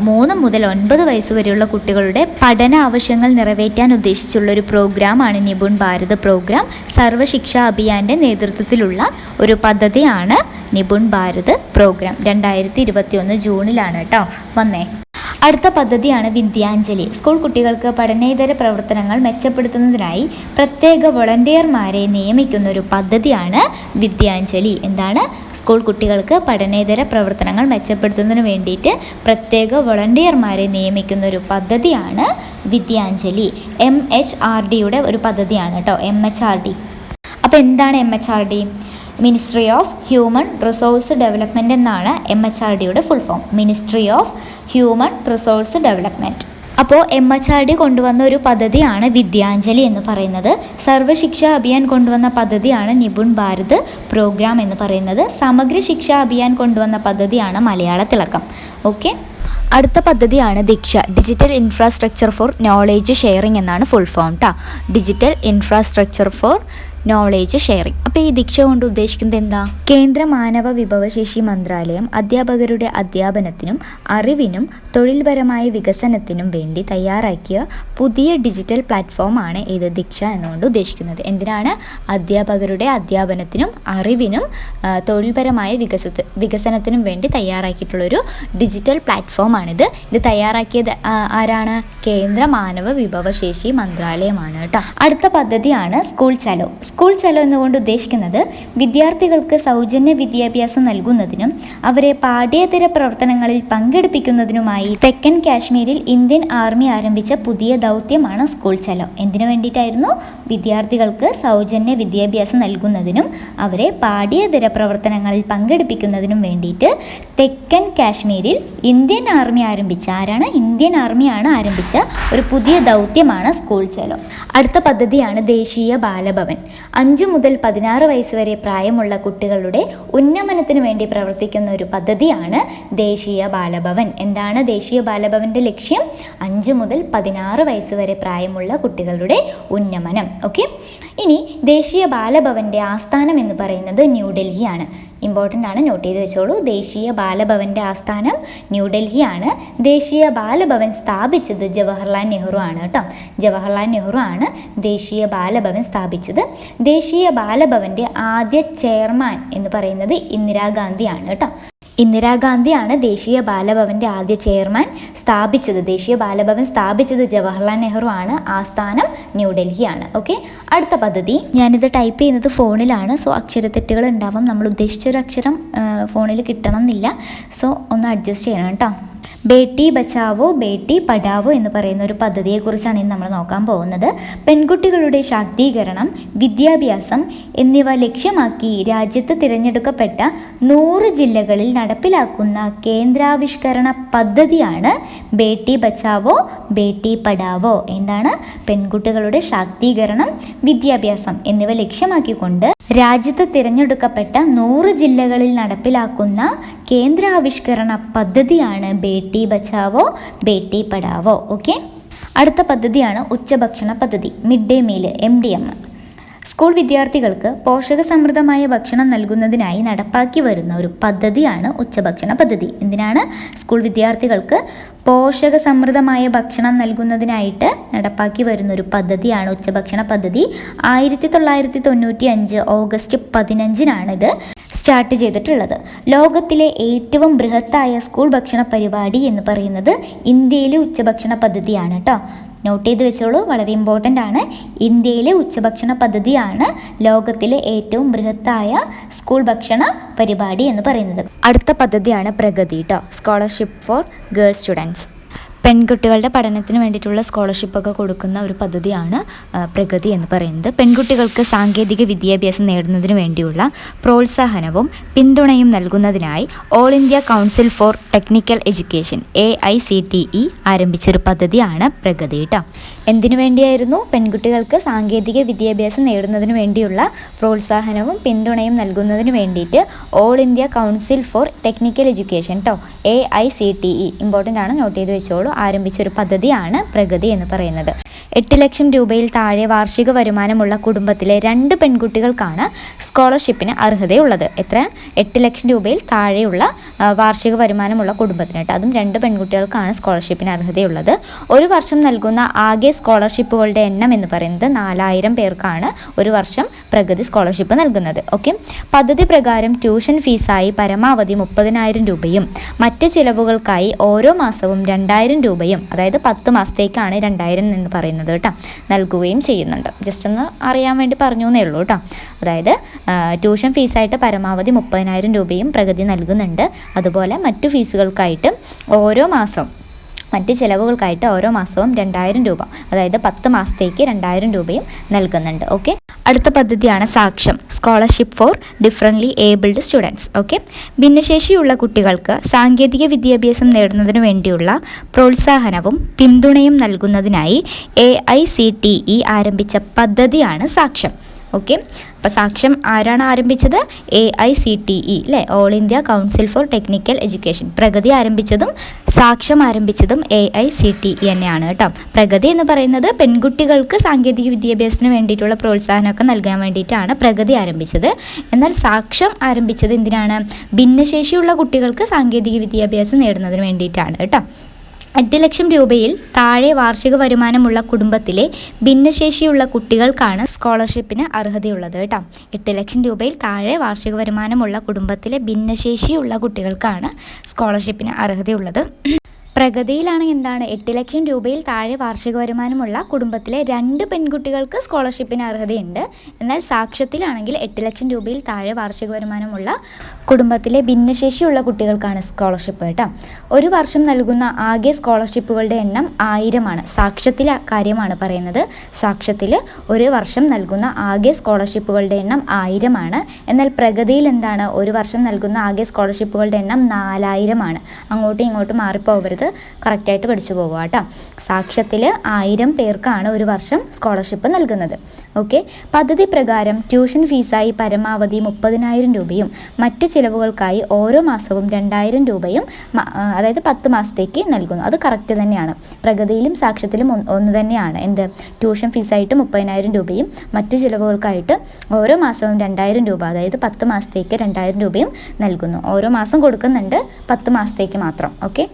മൂന്ന് മുതൽ ഒൻപത് വയസ്സ് വരെയുള്ള കുട്ടികളുടെ പഠന ആവശ്യങ്ങൾ നിറവേറ്റാൻ ഉദ്ദേശിച്ചുള്ള ഒരു പ്രോഗ്രാമാണ് നിപുൺ ഭാരത് പ്രോഗ്രാം സർവശിക്ഷാ അഭിയാന്റെ നേതൃത്വത്തിലുള്ള ഒരു പദ്ധതിയാണ് നിപുൺ ഭാരത് പ്രോഗ്രാം രണ്ടായിരത്തി ഇരുപത്തി ഒന്ന് ജൂണിലാണ് കേട്ടോ വന്നേ. അടുത്ത പദ്ധതിയാണ് വിദ്യാഞ്ജലി. സ്കൂൾ കുട്ടികൾക്ക് പഠനേതര പ്രവർത്തനങ്ങൾ മെച്ചപ്പെടുത്തുന്നതിനായി പ്രത്യേക വോളണ്ടിയർമാരെ നിയമിക്കുന്ന ഒരു പദ്ധതിയാണ് വിദ്യാഞ്ജലി. എന്താണ്? സ്കൂൾ കുട്ടികൾക്ക് പഠനേതര പ്രവർത്തനങ്ങൾ മെച്ചപ്പെടുത്തുന്നതിന് വേണ്ടിയിട്ട് പ്രത്യേക വോളണ്ടിയർമാരെ നിയമിക്കുന്ന ഒരു പദ്ധതിയാണ് വിദ്യാഞ്ജലി. എം എച്ച് ആർ ഡിയുടെ ഒരു പദ്ധതിയാണ് കേട്ടോ. എം എച്ച് ആർ ഡി അപ്പോൾ എന്താണ് M H R D ministry of human resource development എന്നാണ് എം എച്ച് ആർ ഡിയുടെ full form ministry of human resource development അപ്പോൾ എം എച്ച് ആർ ഡി കൊണ്ടുവന്ന ഒരു പദ്ധതിയാണ് വിദ്യാഞ്ജലി എന്ന് പറയുന്നത്. സർവശിക്ഷ അഭിയാൻ കൊണ്ടുവന്ന പദ്ധതിയാണ് നിപുൺ ഭാരത് പ്രോഗ്രാം എന്ന് പറയുന്നത്. സമഗ്ര ശിക്ഷ അഭിയാൻ കൊണ്ടുവന്ന പദ്ധതിയാണ് മലയാള തിളക്കം. ഓക്കെ അടുത്ത പദ്ധതിയാണ് Diksha. Digital infrastructure for knowledge sharing എന്നാണ് ഫുൾ ഫോം ട്ടാ. Digital infrastructure for knowledge sharing അപ്പോൾ ഈ ദീക്ഷ കൊണ്ട് ഉദ്ദേശിക്കുന്നത് എന്താ? കേന്ദ്ര മാനവ വിഭവശേഷി മന്ത്രാലയം അധ്യാപകരുടെ അധ്യാപനത്തിനും അറിവിനും തൊഴിൽപരമായ വികസനത്തിനും വേണ്ടി തയ്യാറാക്കിയ പുതിയ ഡിജിറ്റൽ പ്ലാറ്റ്ഫോമാണ് ഇത് ദീക്ഷ എന്നുകൊണ്ട് ഉദ്ദേശിക്കുന്നത്. എന്തിനാണ്? അധ്യാപകരുടെ അധ്യാപനത്തിനും അറിവിനും തൊഴിൽപരമായ വികസ വികസനത്തിനും വേണ്ടി തയ്യാറാക്കിയിട്ടുള്ളൊരു ഡിജിറ്റൽ പ്ലാറ്റ്ഫോമാണിത് ഇത്. തയ്യാറാക്കിയത് ആരാണ്? കേന്ദ്ര മാനവ വിഭവശേഷി മന്ത്രാലയമാണ് കേട്ടോ. അടുത്ത പദ്ധതിയാണ് സ്കൂൾ ചലോ സ്കൂൾ ചലോ എന്നുകൊണ്ട് ഉദ്ദേശിക്കുന്നത് വിദ്യാർത്ഥികൾക്ക് സൗജന്യ വിദ്യാഭ്യാസം നൽകുന്നതിനും അവരെ പാഠ്യേതര പ്രവർത്തനങ്ങളിൽ പങ്കെടുപ്പിക്കുന്നതിനുമായി തെക്കൻ കാശ്മീരിൽ ഇന്ത്യൻ ആർമി ആരംഭിച്ച പുതിയ ദൗത്യമാണ് സ്കൂൾ ചലോ എന്തിനു വേണ്ടിയിട്ടായിരുന്നു? വിദ്യാർത്ഥികൾക്ക് സൗജന്യ വിദ്യാഭ്യാസം നൽകുന്നതിനും അവരെ പാഠ്യേതര പ്രവർത്തനങ്ങളിൽ പങ്കെടുപ്പിക്കുന്നതിനും വേണ്ടിയിട്ട് തെക്കൻ കാശ്മീരിൽ ഇന്ത്യൻ ആർമി ആരംഭിച്ച ആരാണ്? ഇന്ത്യൻ ആർമിയാണ് ആരംഭിച്ച ഒരു പുതിയ ദൗത്യമാണ് സ്കൂൾ ചലോ അടുത്ത പദ്ധതിയാണ് ദേശീയ ബാലഭവൻ. അഞ്ച് മുതൽ പതിനാറ് വയസ്സ് വരെ പ്രായമുള്ള കുട്ടികളുടെ ഉന്നമനത്തിനു വേണ്ടി പ്രവർത്തിക്കുന്ന ഒരു പദ്ധതിയാണ് ദേശീയ ബാലഭവൻ. എന്താണ് ദേശീയ ബാലഭവന്റെ ലക്ഷ്യം? അഞ്ച് മുതൽ പതിനാറ് വയസ്സ് വരെ പ്രായമുള്ള കുട്ടികളുടെ ഉന്നമനം. ഓക്കെ? ഇനി ദേശീയ ബാലഭവന്റെ ആസ്ഥാനം എന്ന് പറയുന്നത് ന്യൂഡൽഹിയാണ് ഇമ്പോർട്ടന്റ് ആണ്. നോട്ട് ചെയ്ത് വെച്ചോളൂ. ദേശീയ ബാലഭവന്റെ ആസ്ഥാനം ന്യൂഡൽഹിയാണ് ദേശീയ ബാലഭവൻ സ്ഥാപിച്ചത് ജവഹർലാൽ നെഹ്റു ആണ് കേട്ടോ. ജവഹർലാൽ നെഹ്റു ആണ് ദേശീയ ബാലഭവൻ സ്ഥാപിച്ചത്. ദേശീയ ബാലഭവന്റെ ആദ്യ ചെയർമാൻ എന്ന് പറയുന്നത് ഇന്ദിരാഗാന്ധിയാണ് കേട്ടോ. ഇന്ദിരാഗാന്ധിയാണ് ദേശീയ ബാലഭവന്റെ ആദ്യ ചെയർമാൻ സ്ഥാപിച്ചത്. ദേശീയ ബാലഭവൻ സ്ഥാപിച്ചത് ജവഹർലാൽ നെഹ്റു ആണ്. ആസ്ഥാനം ന്യൂഡൽഹിയാണ്. ഓക്കെ? അടുത്ത പദ്ധതി. ഞാനിത് ടൈപ്പ് ചെയ്യുന്നത് ഫോണിലാണ്. സോ അക്ഷരത്തെറ്റുകൾ ഉണ്ടാവും. നമ്മൾ ഉദ്ദേശിച്ചൊരു അക്ഷരം ഫോണിൽ കിട്ടണം എന്നില്ല. സോ ഒന്ന് അഡ്ജസ്റ്റ് ചെയ്യണം കേട്ടോ. ബേട്ടി ബച്ചാവോ ബേട്ടി പഠാവോ എന്ന് പറയുന്ന ഒരു പദ്ധതിയെക്കുറിച്ചാണ് ഇന്ന് നമ്മൾ നോക്കാൻ പോകുന്നത്. പെൺകുട്ടികളുടെ ശാക്തീകരണം വിദ്യാഭ്യാസം എന്നിവ ലക്ഷ്യമാക്കി രാജ്യത്ത് തിരഞ്ഞെടുക്കപ്പെട്ട നൂറ് ജില്ലകളിൽ നടപ്പിലാക്കുന്ന കേന്ദ്രാവിഷ്കരണ പദ്ധതിയാണ് ബേട്ടി ബച്ചാവോ ബേട്ടി പഠാവോ. എന്താണ്? പെൺകുട്ടികളുടെ ശാക്തീകരണം വിദ്യാഭ്യാസം എന്നിവ ലക്ഷ്യമാക്കിക്കൊണ്ട് രാജ്യത്ത് തിരഞ്ഞെടുക്കപ്പെട്ട നൂറ് ജില്ലകളിൽ നടപ്പിലാക്കുന്ന കേന്ദ്രാവിഷ്കരണ പദ്ധതിയാണ് ബേട്ടി ബച്ചാവോ ബേട്ടി പഠാവോ. ഓക്കെ? അടുത്ത പദ്ധതിയാണ് ഉച്ചഭക്ഷണ പദ്ധതി mid day meal M D M school വിദ്യാർത്ഥികൾക്ക് പോഷകസമൃദ്ധമായ ഭക്ഷണം നൽകുന്നതിനായി നടപ്പാക്കി വരുന്ന ഒരു പദ്ധതിയാണ് ഉച്ചഭക്ഷണ പദ്ധതി. എന്തിനാണ്? സ്കൂൾ വിദ്യാർത്ഥികൾക്ക് പോഷകസമൃദ്ധമായ ഭക്ഷണം നൽകുന്നതിനായിട്ട് നടപ്പാക്കി വരുന്ന ഒരു പദ്ധതിയാണ് ഉച്ചഭക്ഷണ പദ്ധതി. ആയിരത്തി തൊള്ളായിരത്തി തൊണ്ണൂറ്റി അഞ്ച് ഓഗസ്റ്റ് പതിനഞ്ചിനാണിത് സ്റ്റാർട്ട് ചെയ്തിട്ടുള്ളത്. ലോകത്തിലെ ഏറ്റവും ബൃഹത്തായ സ്കൂൾ ഭക്ഷണ പരിപാടി എന്ന് പറയുന്നത് ഇന്ത്യയിലെ ഉച്ചഭക്ഷണ പദ്ധതിയാണ് കേട്ടോ നോട്ട് ചെയ്ത് വെച്ചോളൂ. വളരെ ഇമ്പോർട്ടന്റ് ആണ്. ഇന്ത്യയിലെ ഉച്ചഭക്ഷണ പദ്ധതിയാണ് ലോകത്തിലെ ഏറ്റവും ബൃഹത്തായ സ്കൂൾ ഭക്ഷണ പരിപാടി എന്ന് പറയുന്നത്. അടുത്ത പദ്ധതിയാണ് പ്രഗതി കേട്ടോ സ്കോളർഷിപ്പ് ഫോർ ഗേൾസ് സ്റ്റുഡൻസ് പെൺകുട്ടികളുടെ പഠനത്തിന് വേണ്ടിയിട്ടുള്ള സ്കോളർഷിപ്പൊക്കെ കൊടുക്കുന്ന ഒരു പദ്ധതിയാണ് പ്രഗതി എന്ന് പറയുന്നത്. പെൺകുട്ടികൾക്ക് സാങ്കേതിക വിദ്യാഭ്യാസം നേടുന്നതിന് വേണ്ടിയുള്ള പ്രോത്സാഹനവും പിന്തുണയും നൽകുന്നതിനായി all India council for technical education A I C T E ആരംഭിച്ചൊരു പദ്ധതിയാണ് പ്രഗതി കേട്ടോ എന്തിനു വേണ്ടിയായിരുന്നു പെൺകുട്ടികൾക്ക് സാങ്കേതിക വിദ്യാഭ്യാസം നേടുന്നതിനു വേണ്ടിയുള്ള പ്രോത്സാഹനവും പിന്തുണയും നൽകുന്നതിന് വേണ്ടിയിട്ട് all India council for technical education കേട്ടോ A I C T E important ആണ് നോട്ട് ചെയ്ത് വെച്ചോളൂ. ആരംഭിച്ച ഒരു പദ്ധതിയാണ് പ്രഗതി എന്ന് പറയുന്നത്. എട്ട് ലക്ഷം രൂപയിൽ താഴെ വാർഷിക വരുമാനമുള്ള കുടുംബത്തിലെ രണ്ട് പെൺകുട്ടികൾക്കാണ് സ്കോളർഷിപ്പിന് അർഹതയുള്ളത്. എത്ര? എട്ട് ലക്ഷം രൂപയിൽ താഴെയുള്ള വാർഷിക വരുമാനമുള്ള കുടുംബത്തിന് അതും രണ്ട് പെൺകുട്ടികൾക്കാണ് സ്കോളർഷിപ്പിന് അർഹതയുള്ളത്. ഒരു വർഷം നൽകുന്ന ആകെ സ്കോളർഷിപ്പുകളുടെ എണ്ണം എന്ന് പറയുന്നത് നാലായിരം പേർക്കാണ് ഒരു വർഷം പ്രഗതി സ്കോളർഷിപ്പ് നൽകുന്നത്. ഓക്കെ? പദ്ധതി പ്രകാരം ട്യൂഷൻ ഫീസായി പരമാവധി മുപ്പതിനായിരം രൂപയും മറ്റ് ചിലവുകൾക്കായി ഓരോ മാസവും രണ്ടായിരം രൂപയും അതായത് പത്ത് മാസത്തേക്കാണ് രണ്ടായിരം എന്ന് പറയുന്നത്. കേട്ടോ. നൽകുകയും ചെയ്യുന്നുണ്ട്. ജസ്റ്റ് ഒന്ന് അറിയാൻ വേണ്ടി പറഞ്ഞു എന്നേ ഉള്ളൂ കേട്ടോ. അതായത് ട്യൂഷൻ ഫീസായിട്ട് പരമാവധി മുപ്പതിനായിരം രൂപയും പ്രഗതി നൽകുന്നുണ്ട്. അതുപോലെ മറ്റു ഫീസുകൾക്കായിട്ടും ഓരോ മാസം മറ്റ് ചിലവുകൾക്കായിട്ട് ഓരോ മാസവും രണ്ടായിരം രൂപ അതായത് പത്ത് മാസത്തേക്ക് രണ്ടായിരം രൂപയും നൽകുന്നുണ്ട്. ഓക്കെ അടുത്ത പദ്ധതിയാണ് Saksham. Scholarship for differently abled students okay ഭിന്നശേഷിയുള്ള കുട്ടികൾക്ക് സാങ്കേതിക വിദ്യാഭ്യാസം നേടുന്നതിനു വേണ്ടിയുള്ള പ്രോത്സാഹനവും പിന്തുണയും നൽകുന്നതിനായി എ ഇ ആരംഭിച്ച പദ്ധതിയാണ് സാക്ഷം ഓക്കെ അപ്പോൾ സാക്ഷ്യം ആരാണ് ആരംഭിച്ചത്? A I C T E അല്ലേ all India council for technical education Pragati ആരംഭിച്ചതും Saksham ആരംഭിച്ചതും A I C T E തന്നെയാണ് കേട്ടോ. പ്രഗതി എന്ന് പറയുന്നത് പെൺകുട്ടികൾക്ക് സാങ്കേതിക വിദ്യാഭ്യാസത്തിന് വേണ്ടിയിട്ടുള്ള പ്രോത്സാഹനമൊക്കെ നൽകാൻ വേണ്ടിയിട്ടാണ് പ്രഗതി ആരംഭിച്ചത്. എന്നാൽ സാക്ഷ്യം ആരംഭിച്ചത് എന്തിനാണ്? ഭിന്നശേഷിയുള്ള കുട്ടികൾക്ക് സാങ്കേതിക വിദ്യാഭ്യാസം നേടുന്നതിന് വേണ്ടിയിട്ടാണ് കേട്ടോ. എട്ട് ലക്ഷം രൂപയിൽ താഴെ വാർഷിക വരുമാനമുള്ള കുടുംബത്തിലെ ഭിന്നശേഷിയുള്ള കുട്ടികൾക്കാണ് സ്കോളർഷിപ്പിന് അർഹതയുള്ളത് കേട്ടോ. എട്ട് ലക്ഷം രൂപയിൽ താഴെ വാർഷിക വരുമാനമുള്ള കുടുംബത്തിലെ ഭിന്നശേഷിയുള്ള കുട്ടികൾക്കാണ് സ്കോളർഷിപ്പിന് അർഹതയുള്ളത്. പ്രഗതിയിലാണെങ്കിൽ എന്താണ് എട്ട് ലക്ഷം രൂപയിൽ താഴെ വാർഷിക വരുമാനമുള്ള കുടുംബത്തിലെ രണ്ട് പെൺകുട്ടികൾക്ക് സ്കോളർഷിപ്പിന് അർഹതയുണ്ട്. എന്നാൽ സാക്ഷ്യത്തിലാണെങ്കിൽ എട്ട് ലക്ഷം രൂപയിൽ താഴെ വാർഷിക വരുമാനമുള്ള കുടുംബത്തിലെ ഭിന്നശേഷിയുള്ള കുട്ടികൾക്കാണ് സ്കോളർഷിപ്പ് കേട്ടോ. ഒരു വർഷം നൽകുന്ന ആകെ സ്കോളർഷിപ്പുകളുടെ എണ്ണം ആയിരമാണ്. സാക്ഷ്യത്തിലെ കാര്യമാണ് പറയുന്നത്. സാക്ഷ്യത്തിൽ ഒരു വർഷം നൽകുന്ന ആകെ സ്കോളർഷിപ്പുകളുടെ എണ്ണം ആയിരമാണ്. എന്നാൽ പ്രഗതിയിൽ എന്താണ്? ഒരു വർഷം നൽകുന്ന ആകെ സ്കോളർഷിപ്പുകളുടെ എണ്ണം നാലായിരമാണ്. അങ്ങോട്ടും ഇങ്ങോട്ടും മാറിപ്പോകരുത്. കറക്റ്റായിട്ട് പഠിച്ചു പോകുക കേട്ടോ. സാക്ഷ്യത്തിൽ ആയിരം പേർക്കാണ് ഒരു വർഷം സ്കോളർഷിപ്പ് നൽകുന്നത്. ഓക്കെ പദ്ധതി പ്രകാരം ട്യൂഷൻ ഫീസായി പരമാവധി മുപ്പതിനായിരം രൂപയും മറ്റു ചിലവുകൾക്കായി ഓരോ മാസവും രണ്ടായിരം രൂപയും അതായത് പത്ത് മാസത്തേക്ക് നൽകുന്നു. അത് കറക്റ്റ് തന്നെയാണ്. പ്രഗതിയിലും സാക്ഷ്യത്തിലും ഒന്ന് തന്നെയാണ്. എന്ത്? ട്യൂഷൻ ഫീസായിട്ട് മുപ്പതിനായിരം രൂപയും മറ്റു ചിലവുകൾക്കായിട്ട് ഓരോ മാസവും രണ്ടായിരം രൂപ അതായത് പത്ത് മാസത്തേക്ക് രണ്ടായിരം രൂപയും നൽകുന്നു. ഓരോ മാസം കൊടുക്കുന്നുണ്ട് പത്ത് മാസത്തേക്ക് മാത്രം. ഓക്കെ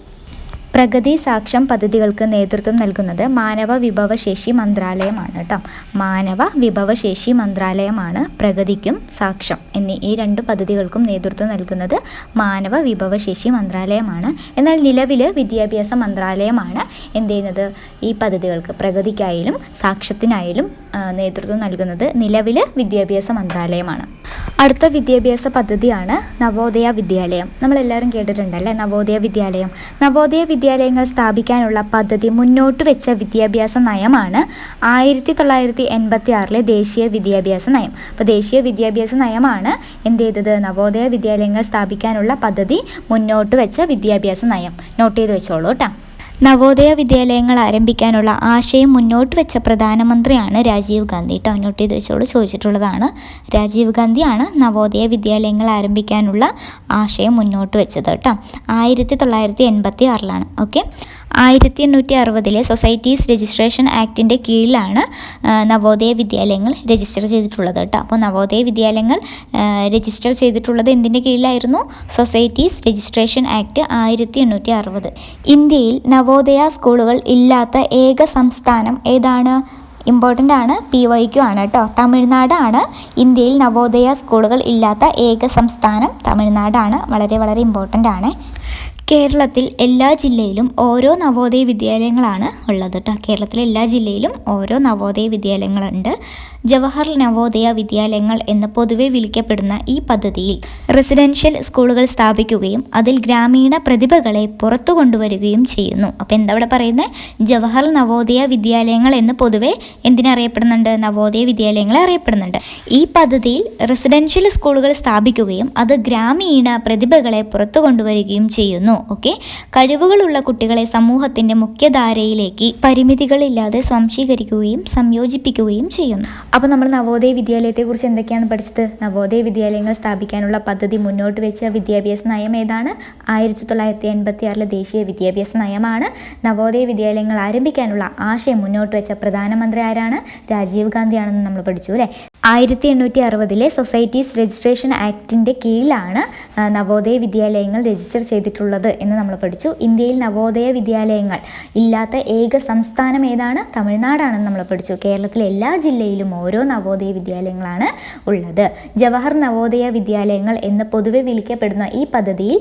പ്രഗതി സാക്ഷം പദ്ധതികൾക്ക് നേതൃത്വം നൽകുന്നത് മാനവ വിഭവശേഷി മന്ത്രാലയമാണ് കേട്ടോ. മാനവ വിഭവശേഷി മന്ത്രാലയമാണ് പ്രഗതിക്കും സാക്ഷം എന്നീ ഈ രണ്ട് പദ്ധതികൾക്കും നേതൃത്വം നൽകുന്നത് മാനവ വിഭവശേഷി മന്ത്രാലയമാണ്. എന്നാൽ നിലവിൽ വിദ്യാഭ്യാസ മന്ത്രാലയമാണ് എന്ത് ചെയ്യുന്നത് ഈ പദ്ധതികൾക്ക് പ്രഗതിക്കായാലും സാക്ഷ്യത്തിനായാലും നേതൃത്വം നൽകുന്നത് നിലവിൽ വിദ്യാഭ്യാസ മന്ത്രാലയമാണ്. അടുത്ത വിദ്യാഭ്യാസ പദ്ധതിയാണ് നവോദയ വിദ്യാലയം. നമ്മളെല്ലാവരും കേട്ടിട്ടുണ്ടല്ലേ? നവോദയ വിദ്യാലയം. നവോദയ വിദ്യാലയങ്ങൾ സ്ഥാപിക്കാനുള്ള പദ്ധതി മുന്നോട്ട് വെച്ച വിദ്യാഭ്യാസ നയമാണ് ആയിരത്തി തൊള്ളായിരത്തി എൺപത്തി ആറിലെ ദേശീയ വിദ്യാഭ്യാസ നയം. അപ്പോൾ ദേശീയ വിദ്യാഭ്യാസ നയമാണ് എന്ത് ചെയ്തത് നവോദയ വിദ്യാലയങ്ങൾ സ്ഥാപിക്കാനുള്ള പദ്ധതി മുന്നോട്ട് വെച്ച വിദ്യാഭ്യാസ നയം. നോട്ട് ചെയ്ത് വെച്ചോളൂ കേട്ടോ. നവോദയ വിദ്യാലയങ്ങൾ ആരംഭിക്കാനുള്ള ആശയം മുന്നോട്ട് വെച്ച പ്രധാനമന്ത്രിയാണ് രാജീവ് ഗാന്ധി. കേട്ടോ നോട്ട് ചെയ്ത് ചോദിച്ചിട്ടുള്ളതാണ്. രാജീവ് ഗാന്ധിയാണ് നവോദയ വിദ്യാലയങ്ങൾ ആരംഭിക്കാനുള്ള ആശയം മുന്നോട്ട് വെച്ചത് കേട്ടോ ആയിരത്തി തൊള്ളായിരത്തി എൺപത്തി ആറിലാണ് ഓക്കെ. ആയിരത്തി എണ്ണൂറ്റി അറുപതിലെ സൊസൈറ്റീസ് രജിസ്ട്രേഷൻ ആക്ടിന്റെ കീഴിലാണ് നവോദയ വിദ്യാലയങ്ങൾ രജിസ്റ്റർ ചെയ്തിട്ടുള്ളത് കേട്ടോ. അപ്പോൾ നവോദയ വിദ്യാലയങ്ങൾ രജിസ്റ്റർ ചെയ്തിട്ടുള്ളത് എന്തിന്റെ കീഴിലായിരുന്നു? സൊസൈറ്റീസ് രജിസ്ട്രേഷൻ ആക്ട് ആയിരത്തി എണ്ണൂറ്റി അറുപത് ഇന്ത്യയിൽ നവോദയ സ്കൂളുകൾ ഇല്ലാത്ത ഏക സംസ്ഥാനം ഏതാണ്? ഇമ്പോർട്ടന്റ് ആണ് പി വൈക്കു ആണ് കേട്ടോ. തമിഴ്നാടാണ്. ഇന്ത്യയിൽ നവോദയ സ്കൂളുകൾ ഇല്ലാത്ത ഏക സംസ്ഥാനം തമിഴ്നാടാണ്. വളരെ വളരെ ഇമ്പോർട്ടന്റ് ആണ്. കേരളത്തിൽ എല്ലാ ജില്ലയിലും ഓരോ നവോദയ വിദ്യാലയങ്ങളാണ് ഉള്ളത് കേട്ടോ കേരളത്തിലെ എല്ലാ ജില്ലയിലും ഓരോ നവോദയ വിദ്യാലയങ്ങളുണ്ട്. ജവഹർ നവോദയ വിദ്യാലയങ്ങൾ എന്ന് പൊതുവെ വിളിക്കപ്പെടുന്ന ഈ പദ്ധതിയിൽ റെസിഡൻഷ്യൽ സ്കൂളുകൾ സ്ഥാപിക്കുകയും അതിൽ ഗ്രാമീണ പ്രതിഭകളെ പുറത്തു കൊണ്ടുവരികയും ചെയ്യുന്നു. അപ്പോൾ എന്താ ഇവിടെ പറയുന്നത് ജവഹർ നവോദയ വിദ്യാലയങ്ങൾ എന്ന് പൊതുവെ എന്തിനറിയപ്പെടുന്നുണ്ട്? നവോദയ വിദ്യാലയങ്ങളെ അറിയപ്പെടുന്നുണ്ട്. ഈ പദ്ധതിയിൽ റെസിഡൻഷ്യൽ സ്കൂളുകൾ സ്ഥാപിക്കുകയും അത് ഗ്രാമീണ പ്രതിഭകളെ പുറത്തു കൊണ്ടുവരികയും ചെയ്യുന്നു. ഓക്കെ? കഴിവുകളുള്ള കുട്ടികളെ സമൂഹത്തിന്റെ മുഖ്യധാരയിലേക്ക് പരിമിതികളില്ലാതെ സ്വാംശീകരിക്കുകയും സംയോജിപ്പിക്കുകയും ചെയ്യുന്നു. അപ്പോൾ നമ്മൾ നവോദയ വിദ്യാലയത്തെക്കുറിച്ച് എന്തൊക്കെയാണ് പഠിച്ചത്? നവോദയ വിദ്യാലയങ്ങൾ സ്ഥാപിക്കാനുള്ള പദ്ധതി മുന്നോട്ട് വെച്ച വിദ്യാഭ്യാസ നയം ഏതാണ്? ആയിരത്തി തൊള്ളായിരത്തി എൺപത്തി ആറിലെ ദേശീയ വിദ്യാഭ്യാസ നയമാണ്. നവോദയ വിദ്യാലയങ്ങൾ ആരംഭിക്കാനുള്ള ആശയം മുന്നോട്ട് വെച്ച പ്രധാനമന്ത്രി ആരാണ്? രാജീവ് ഗാന്ധിയാണെന്ന് നമ്മൾ പഠിച്ചു അല്ലേ? ആയിരത്തി എണ്ണൂറ്റി അറുപതിലെ സൊസൈറ്റീസ് രജിസ്ട്രേഷൻ ആക്ടിന്റെ കീഴിലാണ് നവോദയ വിദ്യാലയങ്ങൾ രജിസ്റ്റർ ചെയ്തിട്ടുള്ളത് എന്ന് നമ്മൾ പഠിച്ചു. ഇന്ത്യയിൽ നവോദയ വിദ്യാലയങ്ങൾ ഇല്ലാത്ത ഏക സംസ്ഥാനം ഏതാണ്? തമിഴ്നാടാണെന്ന് നമ്മൾ പഠിച്ചു. കേരളത്തിലെ എല്ലാ ജില്ലയിലും ഓരോ നവോദയ വിദ്യാലയങ്ങളാണ് ഉള്ളത്. ജവഹർ നവോദയ വിദ്യാലയങ്ങൾ എന്ന് പൊതുവെ വിളിക്കപ്പെടുന്ന ഈ പദ്ധതിയിൽ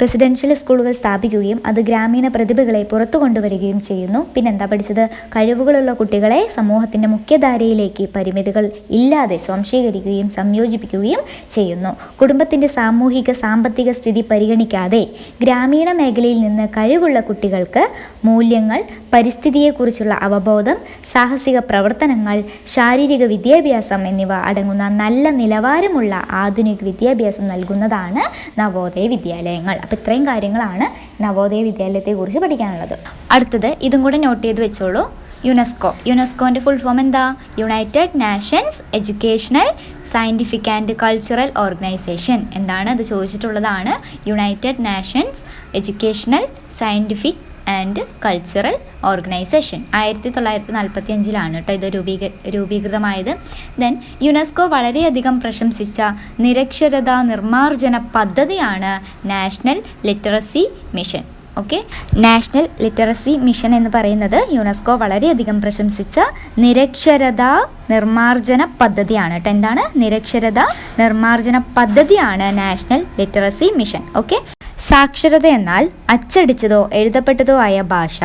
റെസിഡൻഷ്യൽ സ്കൂളുകൾ സ്ഥാപിക്കുകയും അത് ഗ്രാമീണ പ്രതിഭകളെ പുറത്തു കൊണ്ടുവരികയും ചെയ്യുന്നു. പിന്നെന്താ പഠിച്ചത്? കഴിവുകളുള്ള കുട്ടികളെ സമൂഹത്തിന്റെ മുഖ്യധാരയിലേക്ക് പരിമിതികൾ ഇല്ലാതെ സ്വാംശീകരിക്കുകയും സംയോജിപ്പിക്കുകയും ചെയ്യുന്നു. കുടുംബത്തിന്റെ സാമൂഹിക സാമ്പത്തിക സ്ഥിതി പരിഗണിക്കാതെ ഗ്രാമീണ മേഖലയിൽ നിന്ന് കഴിവുള്ള കുട്ടികൾക്ക് മൂല്യങ്ങൾ പരിസ്ഥിതിയെക്കുറിച്ചുള്ള അവബോധം സാഹസിക പ്രവർത്തനങ്ങൾ ശാരീരിക വിദ്യാഭ്യാസം എന്നിവ അടങ്ങുന്ന നല്ല നിലവാരമുള്ള ആധുനിക വിദ്യാഭ്യാസം നൽകുന്നതാണ് നവോദയ വിദ്യാലയങ്ങൾ. അപ്പോൾ ഇത്രയും കാര്യങ്ങളാണ് നവോദയ വിദ്യാലയത്തെക്കുറിച്ച് പഠിക്കാനുള്ളത്. അടുത്തത് ഇതും കൂടെ നോട്ട് ചെയ്ത് വെച്ചോളൂ. യുനെസ്കോ. യുനെസ്കോന്റെ ഫുൾ ഫോം എന്താ? United nations educational scientific and cultural organisation എന്താണ്? അത് ചോദിച്ചിട്ടുള്ളതാണ്. United nations educational scientific and cultural organisation ആയിരത്തി തൊള്ളായിരത്തി നാൽപ്പത്തി അഞ്ചിലാണ് കേട്ടോ ഇത് രൂപീക രൂപീകൃതമായത്. ദെൻ യുനെസ്കോ വളരെയധികം പ്രശംസിച്ച നിരക്ഷരതാ നിർമ്മാർജന പദ്ധതിയാണ് national literacy mission okay national literacy mission എന്ന് പറയുന്നത് യുനെസ്കോ വളരെയധികം പ്രശംസിച്ച നിരക്ഷരതാ നിർമ്മാർജന പദ്ധതിയാണ് കേട്ടോ. എന്താണ്? നിരക്ഷരതാ നിർമ്മാർജന പദ്ധതിയാണ് നാഷണൽ ലിറ്ററസി മിഷൻ ഓക്കെ സാക്ഷരത എന്നാൽ അച്ചടിച്ചതോ എഴുതപ്പെട്ടതോ ആയ ഭാഷ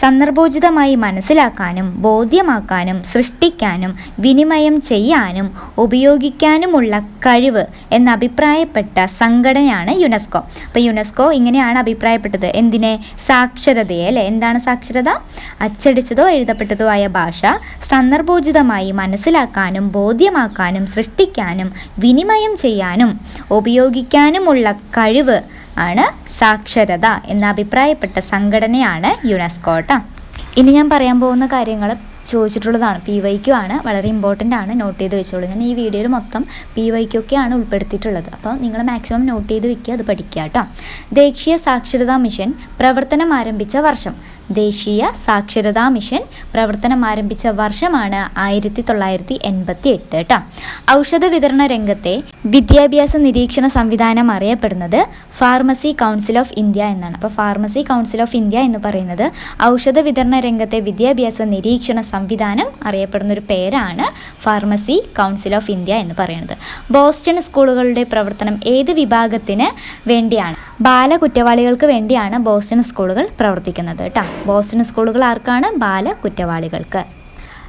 സന്ദർഭോചിതമായി മനസ്സിലാക്കാനും ബോധ്യമാക്കാനും സൃഷ്ടിക്കാനും വിനിമയം ചെയ്യാനും ഉപയോഗിക്കാനുമുള്ള കഴിവ് എന്ന് അഭിപ്രായപ്പെട്ട സംഘടനയാണ് യുനെസ്കോ. അപ്പോൾ യുനെസ്കോ ഇങ്ങനെയാണ് അഭിപ്രായപ്പെട്ടത്. എന്തിനെ? സാക്ഷരതയെ അല്ലേ? എന്താണ് സാക്ഷരത? അച്ചടിച്ചതോ എഴുതപ്പെട്ടതോ ആയ ഭാഷ സന്ദർഭോചിതമായി മനസ്സിലാക്കാനും ബോധ്യമാക്കാനും സൃഷ്ടിക്കാനും വിനിമയം ചെയ്യാനും ഉപയോഗിക്കാനുമുള്ള കഴിവ് ആണ് സാക്ഷരത എന്ന അഭിപ്രായപ്പെട്ട സംഘടനയാണ് യുനെസ്കോ കേട്ടോ ഇനി ഞാൻ പറയാൻ പോകുന്ന കാര്യങ്ങൾ ചോദിച്ചിട്ടുള്ളതാണ്. പി വൈക്കു ആണ്. വളരെ ഇമ്പോർട്ടന്റ് ആണ്. നോട്ട് ചെയ്ത് വെച്ചോളൂ. ഞാൻ ഈ വീഡിയോയിൽ മൊത്തം പി വൈക്കൊക്കെയാണ് ഉൾപ്പെടുത്തിയിട്ടുള്ളത്. അപ്പോൾ നിങ്ങൾ മാക്സിമം നോട്ട് ചെയ്ത് വെക്കുക. അത് പഠിക്കുക കേട്ടോ ദേശീയ സാക്ഷരതാ മിഷൻ പ്രവർത്തനം ആരംഭിച്ച വർഷം. ദേശീയ സാക്ഷരതാ മിഷൻ പ്രവർത്തനം ആരംഭിച്ച വർഷമാണ് ആയിരത്തി തൊള്ളായിരത്തി എൺപത്തി എട്ട് കേട്ടോ ഔഷധ വിതരണ രംഗത്തെ വിദ്യാഭ്യാസ നിരീക്ഷണ സംവിധാനം അറിയപ്പെടുന്നത് ഫാർമസി കൗൺസിൽ ഓഫ് ഇന്ത്യ എന്നാണ്. അപ്പോൾ ഫാർമസി കൗൺസിൽ ഓഫ് ഇന്ത്യ എന്ന് പറയുന്നത് ഔഷധ വിതരണ രംഗത്തെ വിദ്യാഭ്യാസ നിരീക്ഷണ സംവിധാനം അറിയപ്പെടുന്ന ഒരു പേരാണ് ഫാർമസി കൗൺസിൽ ഓഫ് ഇന്ത്യ എന്ന് പറയുന്നത്. ബോസ്റ്റൺ സ്കൂളുകളുടെ പ്രവർത്തനം ഏത് വിഭാഗത്തിന് വേണ്ടിയാണ്? ബാല കുറ്റവാളികൾക്ക് വേണ്ടിയാണ് ബോസ്റ്റൺ സ്കൂളുകൾ പ്രവർത്തിക്കുന്നത് കേട്ടോ ബോസ്റ്റൺ സ്കൂളുകൾ ആർക്കാണ് ബാല കുറ്റവാളികൾക്ക്.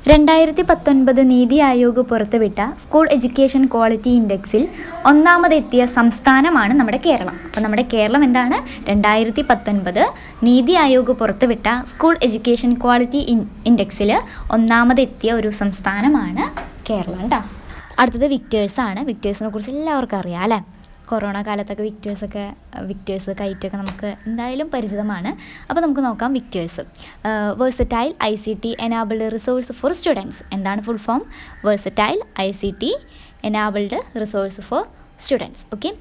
രണ്ടായിരത്തി പത്തൊൻപത് നീതി ആയോഗ് പുറത്തുവിട്ട സ്കൂൾ എഡ്യൂക്കേഷൻ ക്വാളിറ്റി ഇൻഡെക്സിൽ ഒന്നാമതെത്തിയ സംസ്ഥാനമാണ് നമ്മുടെ കേരളം. അപ്പോൾ നമ്മുടെ കേരളം എന്താണ്? രണ്ടായിരത്തി പത്തൊൻപത് നീതി ആയോഗ് പുറത്തുവിട്ട സ്കൂൾ എഡ്യൂക്കേഷൻ ക്വാളിറ്റി ഇൻ ഇൻഡെക്സിൽ ഒന്നാമതെത്തിയ ഒരു സംസ്ഥാനമാണ് കേരളം കേട്ടോ അടുത്തത് വിക്ടേഴ്സാണ്. വിക്ടേഴ്സിനെ കുറിച്ച് എല്ലാവർക്കും അറിയാം അല്ലേ? കൊറോണ കാലത്തൊക്കെ വിക്ടേഴ്സൊക്കെ വിക്ടേഴ്സ് കൈറ്റൊക്കെ നമുക്ക് എന്തായാലും പരിചിതമാണ്. അപ്പോൾ നമുക്ക് നോക്കാം VICTERS. Versatile I C T enabled resource for students എന്താണ് full form versatile I C T enabled resource for students okay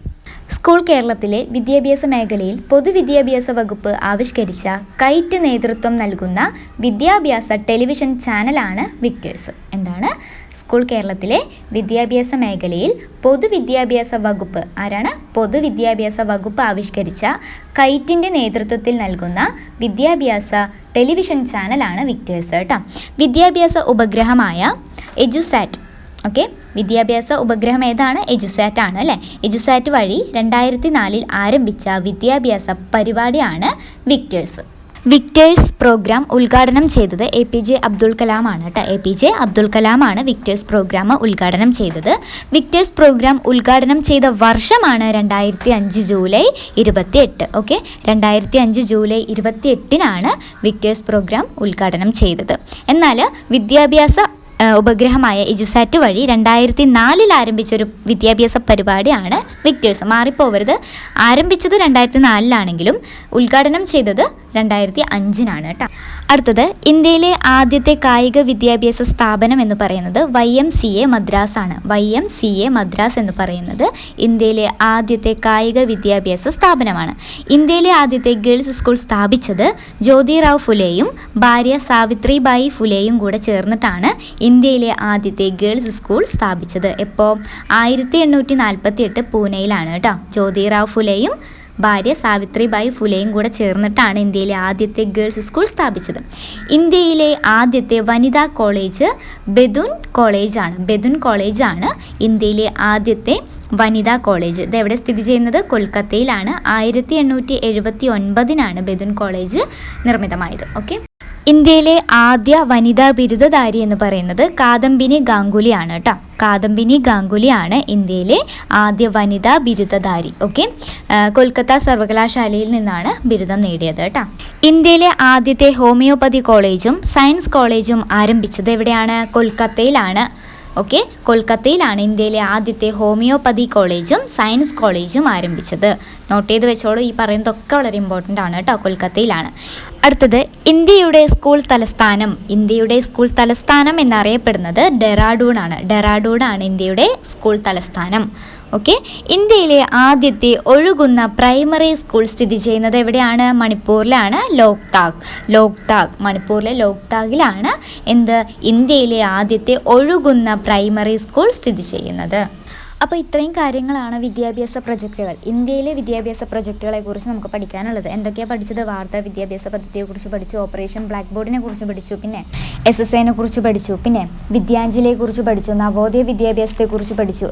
school കേരളത്തിലെ വിദ്യാഭ്യാസ മേഖലയിൽ പൊതുവിദ്യാഭ്യാസ വകുപ്പ് ആവിഷ്കരിച്ച കൈറ്റ് നേതൃത്വം നൽകുന്ന വിദ്യാഭ്യാസ ടെലിവിഷൻ ചാനലാണ് വിക്ടേഴ്സ്. എന്താണ്? സ്കൂൾ കേരളത്തിലെ വിദ്യാഭ്യാസ മേഖലയിൽ പൊതുവിദ്യാഭ്യാസ വകുപ്പ് ആരാണ്? പൊതുവിദ്യാഭ്യാസ വകുപ്പ് ആവിഷ്കരിച്ച കൈറ്റിന്റെ നേതൃത്വത്തിൽ നൽകുന്ന വിദ്യാഭ്യാസ ടെലിവിഷൻ ചാനലാണ് വിക്ടേഴ്സ് കേട്ടോ. വിദ്യാഭ്യാസ ഉപഗ്രഹമായ എജുസാറ്റ് ഓക്കെ? വിദ്യാഭ്യാസ ഉപഗ്രഹം ഏതാണ്? എജുസാറ്റ് ആണ് അല്ലേ? എജുസാറ്റ് വഴി രണ്ടായിരത്തി നാലിൽ ആരംഭിച്ച വിദ്യാഭ്യാസ പരിപാടിയാണ് വിക്ടേഴ്സ്. വിക്ടേഴ്സ് പ്രോഗ്രാം ഉദ്ഘാടനം ചെയ്തത് എ പി ജെ അബ്ദുൾ കലാമാണ് കേട്ടോ. എ പി ജെ അബ്ദുൾ കലാമാണ് വിക്ടേഴ്സ് പ്രോഗ്രാം ഉദ്ഘാടനം ചെയ്തത്. വിക്ടേഴ്സ് പ്രോഗ്രാം ഉദ്ഘാടനം ചെയ്ത വർഷമാണ് രണ്ടായിരത്തി അഞ്ച് ജൂലൈ ഇരുപത്തി എട്ട് ഓക്കെ? രണ്ടായിരത്തി അഞ്ച് ജൂലൈ ഇരുപത്തി എട്ടിനാണ് വിക്ടേഴ്സ് പ്രോഗ്രാം ഉദ്ഘാടനം ചെയ്തത്. എന്നാൽ വിദ്യാഭ്യാസ ഉപഗ്രഹമായ ഇജുസാറ്റ് വഴി രണ്ടായിരത്തി നാലിൽ ആരംഭിച്ച ഒരു വിദ്യാഭ്യാസ പരിപാടിയാണ് വിക്ടേഴ്സ് മാറിപ്പോവരുത്. ആരംഭിച്ചത് രണ്ടായിരത്തി നാലിലാണെങ്കിലും ഉദ്ഘാടനം ചെയ്തത് രണ്ടായിരത്തി അഞ്ചിനാണ് കേട്ടോ അടുത്തത് ഇന്ത്യയിലെ ആദ്യത്തെ കായിക വിദ്യാഭ്യാസ സ്ഥാപനം എന്ന് പറയുന്നത് Y M C A Madras ആണ് Y M C A Madras എന്ന് പറയുന്നത് ഇന്ത്യയിലെ ആദ്യത്തെ കായിക വിദ്യാഭ്യാസ സ്ഥാപനമാണ്. ഇന്ത്യയിലെ ആദ്യത്തെ ഗേൾസ് സ്കൂൾ സ്ഥാപിച്ചത് ജ്യോതിറാവ് ഫുലെയും ഭാര്യ സാവിത്രിബായി ഫുലെയും കൂടെ ചേർന്നിട്ടാണ് ഇന്ത്യയിലെ ആദ്യത്തെ ഗേൾസ് സ്കൂൾ സ്ഥാപിച്ചത്. എപ്പോൾ ആയിരത്തി എണ്ണൂറ്റി നാൽപ്പത്തി എട്ട് പൂനെയിലാണ് കേട്ടോ ജ്യോതിറാവ് ഫുലെയും ഭാര്യ സാവിത്രിബായി ഫുലെയും കൂടെ ചേർന്നിട്ടാണ് ഇന്ത്യയിലെ ആദ്യത്തെ ഗേൾസ് സ്കൂൾ സ്ഥാപിച്ചത്. ഇന്ത്യയിലെ ആദ്യത്തെ വനിതാ കോളേജ് ബെദുൻ കോളേജാണ്. ബെദുൻ കോളേജാണ് ഇന്ത്യയിലെ ആദ്യത്തെ വനിതാ കോളേജ്. ഇത് എവിടെ സ്ഥിതി ചെയ്യുന്നത്? കൊൽക്കത്തയിലാണ്. ആയിരത്തി എണ്ണൂറ്റി എഴുപത്തി ഒൻപതിനാണ് ബെദുൻ കോളേജ് നിർമ്മിതമായത്. ഓക്കെ? ഇന്ത്യയിലെ ആദ്യ വനിതാ ബിരുദധാരി എന്ന് പറയുന്നത് കാദംബിനി ഗാംഗുലിയാണ് കേട്ടോ കാദംബിനി ഗാംഗുലിയാണ് ഇന്ത്യയിലെ ആദ്യ വനിതാ ബിരുദധാരി. ഓക്കെ? കൊൽക്കത്ത സർവകലാശാലയിൽ നിന്നാണ് ബിരുദം നേടിയത് കേട്ടോ ഇന്ത്യയിലെ ആദ്യത്തെ ഹോമിയോപ്പതി കോളേജും സയൻസ് കോളേജും ആരംഭിച്ചത് എവിടെയാണ്? കൊൽക്കത്തയിലാണ്. ഓക്കെ? കൊൽക്കത്തയിലാണ് ഇന്ത്യയിലെ ആദ്യത്തെ ഹോമിയോപ്പതി കോളേജും സയൻസ് കോളേജും ആരംഭിച്ചത്. നോട്ട് ചെയ്ത് വെച്ചോളൂ ഈ പറയുന്നതൊക്കെ വളരെ ഇമ്പോർട്ടന്റ് ആണ് കേട്ടോ കൊൽക്കത്തയിലാണ്. അടുത്തത് ഇന്ത്യയുടെ സ്കൂൾ തലസ്ഥാനം. ഇന്ത്യയുടെ സ്കൂൾ തലസ്ഥാനം എന്നറിയപ്പെടുന്നത് ഡെറാഡൂൺ ആണ്. ഡെറാഡൂൺ ആണ് ഇന്ത്യയുടെ സ്കൂൾ തലസ്ഥാനം. ഓക്കെ ഇന്ത്യയിലെ ആദ്യത്തെ ഒഴുകുന്ന പ്രൈമറി സ്കൂൾ സ്ഥിതി ചെയ്യുന്നത് എവിടെയാണ്? മണിപ്പൂരിലാണ്. ലോക്താഗ് ലോക്താഗ് മണിപ്പൂരിലെ ലോക്താഗിലാണ് എന്ത്? ഇന്ത്യയിലെ ആദ്യത്തെ ഒഴുകുന്ന പ്രൈമറി സ്കൂൾ സ്ഥിതി ചെയ്യുന്നത്. അപ്പോൾ ഇത്രയും കാര്യങ്ങളാണ് വിദ്യാഭ്യാസ പ്രൊജക്റ്റുകൾ ഇന്ത്യയിലെ വിദ്യാഭ്യാസ പ്രൊജക്റ്റുകളെ കുറിച്ച് നമുക്ക് പഠിക്കാനുള്ളത്. എന്തൊക്കെയാണ് പഠിച്ചത്? വാർത്താ വിദ്യാഭ്യാസ പദ്ധതിയെ പദ്ധതിയെക്കുറിച്ച് പഠിച്ചു ഓപ്പറേഷൻ ബ്ലാക്ക് ബോർഡിനെ കുറിച്ച് പഠിച്ചു പിന്നെ എസ് എസ് എനെ കുറിച്ച് പഠിച്ചു പിന്നെ വിദ്യാഞ്ജലിയെ കുറിച്ച് പഠിച്ചു നവോദയ വിദ്യാഭ്യാസത്തെ വിദ്യാഭ്യാസത്തെക്കുറിച്ച് പഠിച്ചു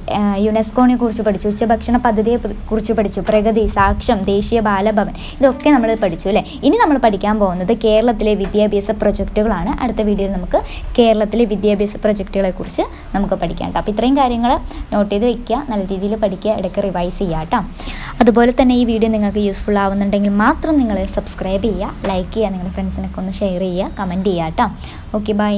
യുനെസ്കോനെ കുറിച്ച് പഠിച്ചു ഉച്ചഭക്ഷണ പദ്ധതിയെ കുറിച്ച് പഠിച്ചു പ്രഗതി സാക്ഷ്യം ദേശീയ ബാലഭവൻ ഇതൊക്കെ നമ്മൾ പഠിച്ചു അല്ലേ? ഇനി നമ്മൾ പഠിക്കാൻ പോകുന്നത് കേരളത്തിലെ വിദ്യാഭ്യാസ പ്രൊജക്റ്റുകളാണ് അടുത്ത വീഡിയോയിൽ നമുക്ക് കേരളത്തിലെ വിദ്യാഭ്യാസ പ്രൊജക്റ്റുകളെ കുറിച്ച് നമുക്ക് പഠിക്കാം കേട്ടോ. അപ്പോൾ ഇത്രയും കാര്യങ്ങൾ നോട്ട് ചെയ്ത് വെക്കുക നല്ല രീതിയിൽ പഠിക്കുക ഇടയ്ക്ക് റിവൈസ് ചെയ്യുക കേട്ടോ അതുപോലെ തന്നെ ഈ വീഡിയോ നിങ്ങൾക്ക് യൂസ്ഫുൾ ആവുന്നുണ്ടെങ്കിൽ മാത്രം നിങ്ങൾ സബ്സ്ക്രൈബ് ചെയ്യുക ലൈക്ക് ചെയ്യുക നിങ്ങളുടെ ഫ്രണ്ട്സിനൊക്കെ ഒന്ന് ഷെയർ ചെയ്യുക കമന്റ് ചെയ്യുക കേട്ടോ ഓക്കെ ബൈ